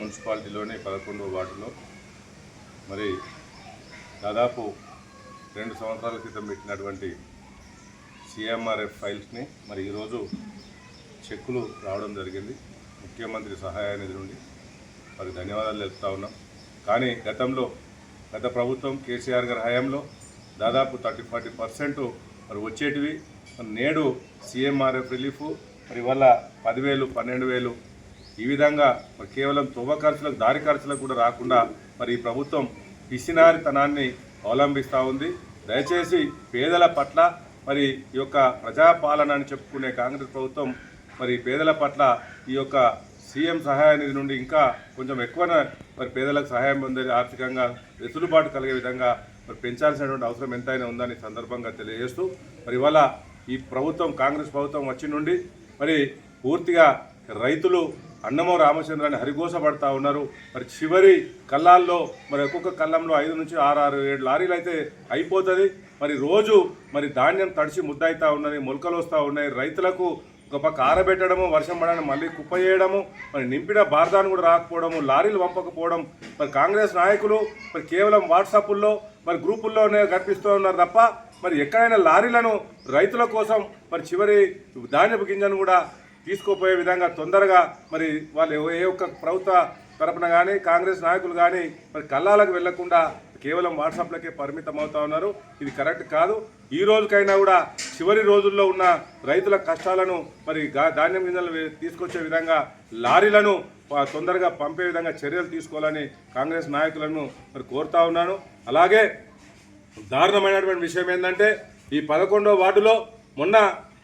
మున్సిపాలిటీలోని పదకొండవ వార్డులో. మరి దాదాపు రెండు సంవత్సరాల క్రితం పెట్టినటువంటి సిఎంఆర్ఎఫ్ ఫైల్స్ని మరి ఈరోజు చెక్కులు రావడం జరిగింది. ముఖ్యమంత్రి సహాయ నిధి నుండి. మరి ధన్యవాదాలు తెలుపుతా ఉన్నాం. కానీ గతంలో గత ప్రభుత్వం కేసీఆర్ గారి హయాంలో దాదాపు థర్టీ ఫార్టీ పర్సెంట్ మరి వచ్చేటివి. నేడు సీఎంఆర్ఎఫ్ రిలీఫ్. మరి ఇవాళ పదివేలు పన్నెండు వేలు ఈ విధంగా మరి కేవలం తువ్వ ఖర్చులకు దారి ఖర్చులకు కూడా రాకుండా మరి ఈ ప్రభుత్వం పిసినారితనాన్ని అవలంబిస్తూ ఉంది. దయచేసి పేదల పట్ల మరి ఈ యొక్క ప్రజాపాలన అని చెప్పుకునే కాంగ్రెస్ ప్రభుత్వం మరి పేదల పట్ల ఈ యొక్క సీఎం సహాయ నిధి నుండి ఇంకా కొంచెం ఎక్కువ మరి పేదలకు సహాయం పొందే ఆర్థికంగా వెసులుబాటు కలిగే విధంగా మరి పెంచాల్సినటువంటి అవసరం ఎంతైనా ఉందని సందర్భంగా తెలియజేస్తూ మరి ఇవాళ ఈ ప్రభుత్వం కాంగ్రెస్ ప్రభుత్వం వచ్చి నుండి మరి పూర్తిగా రైతులు అన్నమో రామచంద్రాన్ని హరిగోసపడతా ఉన్నారు. మరి చివరి కళ్ళాల్లో మరి ఒక్కొక్క కళ్ళంలో ఐదు నుంచి ఆరు ఆరు ఏడు లారీలు అయితే అయిపోతుంది. మరి రోజు మరి ధాన్యం తడిచి ముద్దయితా ఉన్నది మొలకలు వస్తూ ఉన్నాయి. రైతులకు ఒక పక్క ఆరబెట్టడము వర్షం పడడం మళ్ళీ కుప్ప చేయడము మరి నింపిన బార్దాను కూడా రాకపోవడము లారీలు పంపకపోవడం. మరి కాంగ్రెస్ నాయకులు మరి కేవలం వాట్సాపుల్లో మరి గ్రూపుల్లోనే కనిపిస్తూ ఉన్నారు తప్ప మరి ఎక్కడైనా లారీలను రైతుల కోసం మరి చివరి ధాన్యపు గింజను కూడా తీసుకోపోయే విధంగా తొందరగా మరి వాళ్ళు ఏ ఒక్క ప్రభుత్వ తరపున కానీ కాంగ్రెస్ నాయకులు కానీ మరి కళ్ళాలకు వెళ్ళకుండా కేవలం వాట్సాప్లకే పరిమితం అవుతా ఉన్నారు. ఇది కరెక్ట్ కాదు. ఈ రోజుకైనా కూడా చివరి రోజుల్లో ఉన్న రైతుల కష్టాలను మరి ధాన్యం గింజలు తీసుకొచ్చే విధంగా లారీలను తొందరగా పంపే విధంగా చర్యలు తీసుకోవాలని కాంగ్రెస్ నాయకులను మరి కోరుతా ఉన్నాను. అలాగే దారుణమైనటువంటి విషయం ఏంటంటే ఈ పదకొండో వార్డులో మొన్న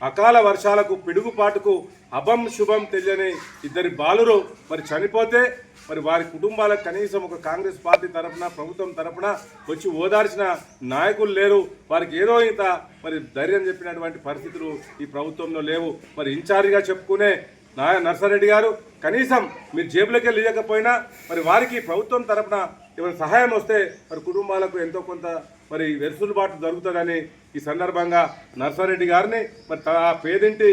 అకాల వర్షాలకు పిడుగుపాటుకు అభం శుభం తెలియని ఇద్దరి బాలురు మరి చనిపోతే మరి వారి కుటుంబాలకు కనీసం ఒక కాంగ్రెస్ పార్టీ తరఫున ప్రభుత్వం తరపున వచ్చి ఓదార్చిన నాయకులు లేరు. వారికి ఏదో ఇంత మరి ధైర్యం చెప్పినటువంటి పరిస్థితులు ఈ ప్రభుత్వంలో లేవు. మరి ఇన్ఛార్జిగా చెప్పుకునే నా నర్సారెడ్డి గారు కనీసం మీరు జేబులకే లేకపోయినా మరి వారికి ప్రభుత్వం తరఫున ఏమైనా సహాయం వస్తే మరి కుటుంబాలకు ఎంతో కొంత మరి వెసులుబాటు జరుగుతుందని ఈ సందర్భంగా నర్సారెడ్డి గారిని మరి ఆ పేదింటి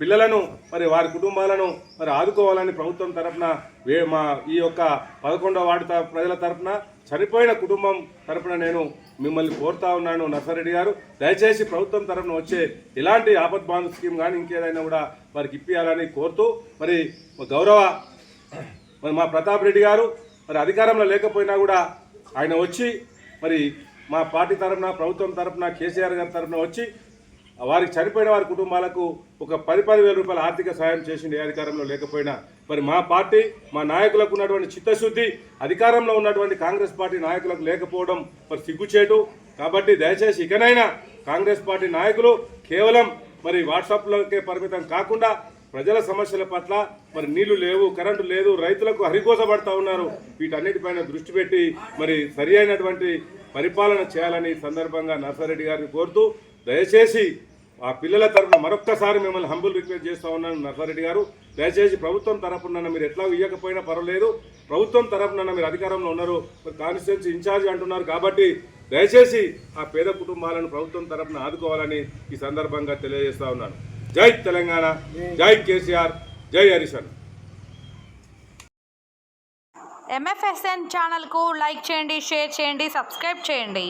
పిల్లలను మరి వారి కుటుంబాలను మరి ఆదుకోవాలని ప్రభుత్వం తరపున వే మా ఈ యొక్క పదకొండవ వార్డు ప్రజల తరపున చనిపోయిన కుటుంబం తరఫున నేను మిమ్మల్ని కోరుతా ఉన్నాను నర్సారెడ్డి గారు. దయచేసి ప్రభుత్వం తరపున వచ్చే ఎలాంటి ఆపద్ బాంధు స్కీమ్ కానీ ఇంకేదైనా కూడా వారికి ఇప్పియాలని కోరుతూ మరి గౌరవ మరి మా ప్రతాప్ రెడ్డి గారు మరి అధికారంలో లేకపోయినా కూడా ఆయన వచ్చి మరి మా పార్టీ తరఫున ప్రభుత్వం తరఫున కేసీఆర్ గారి తరఫున వచ్చి వారికి చనిపోయిన వారి కుటుంబాలకు ఒక పది పది వేల రూపాయల ఆర్థిక సాయం చేసింది అధికారంలో లేకపోయినా మరి మా పార్టీ మా నాయకులకు ఉన్నటువంటి చిత్తశుద్ధి అధికారంలో ఉన్నటువంటి కాంగ్రెస్ పార్టీ నాయకులకు లేకపోవడం మరి సిగ్గుచేటు. కాబట్టి దయచేసి ఇకనైనా కాంగ్రెస్ పార్టీ నాయకులు కేవలం మరి వాట్సాప్లోకే పరిమితం కాకుండా ప్రజల సమస్యల పట్ల మరి నీళ్ళు లేవు కరెంటు లేదు రైతులకు హరికోసపడతా ఉన్నారు. వీటన్నిటిపైన దృష్టి పెట్టి మరి సరి అయినటువంటి పరిపాలన చేయాలని సందర్భంగా నర్సారెడ్డి గారిని కోరుతూ దయచేసి ఆ పిల్లల తరఫున మరొక్కసారి మిమ్మల్ని హంబుల్ రిక్వెస్ట్ చేస్తూ ఉన్నాను నర్సారెడ్డి గారు. దయచేసి ప్రభుత్వం తరఫున మీరు ఎట్లా ఇవ్వకపోయినా పర్వాలేదు. ప్రభుత్వం తరఫున మీరు అధికారంలో ఉన్నారు. మరి కాన్స్టిట్యున్సీ ఇన్ఛార్జ్ అంటున్నారు కాబట్టి దయచేసి ఆ పేద కుటుంబాలను ప్రభుత్వం తరఫున ఆదుకోవాలని ఈ సందర్భంగా తెలియజేస్తా ఉన్నాను. జై తెలంగాణ జై కేసీఆర్ జై హరిశన్ ఎంఎఫ్ఎస్ఎన్ ఛానల్కు లైక్ చేయండి షేర్ చేయండి సబ్స్క్రైబ్ చేయండి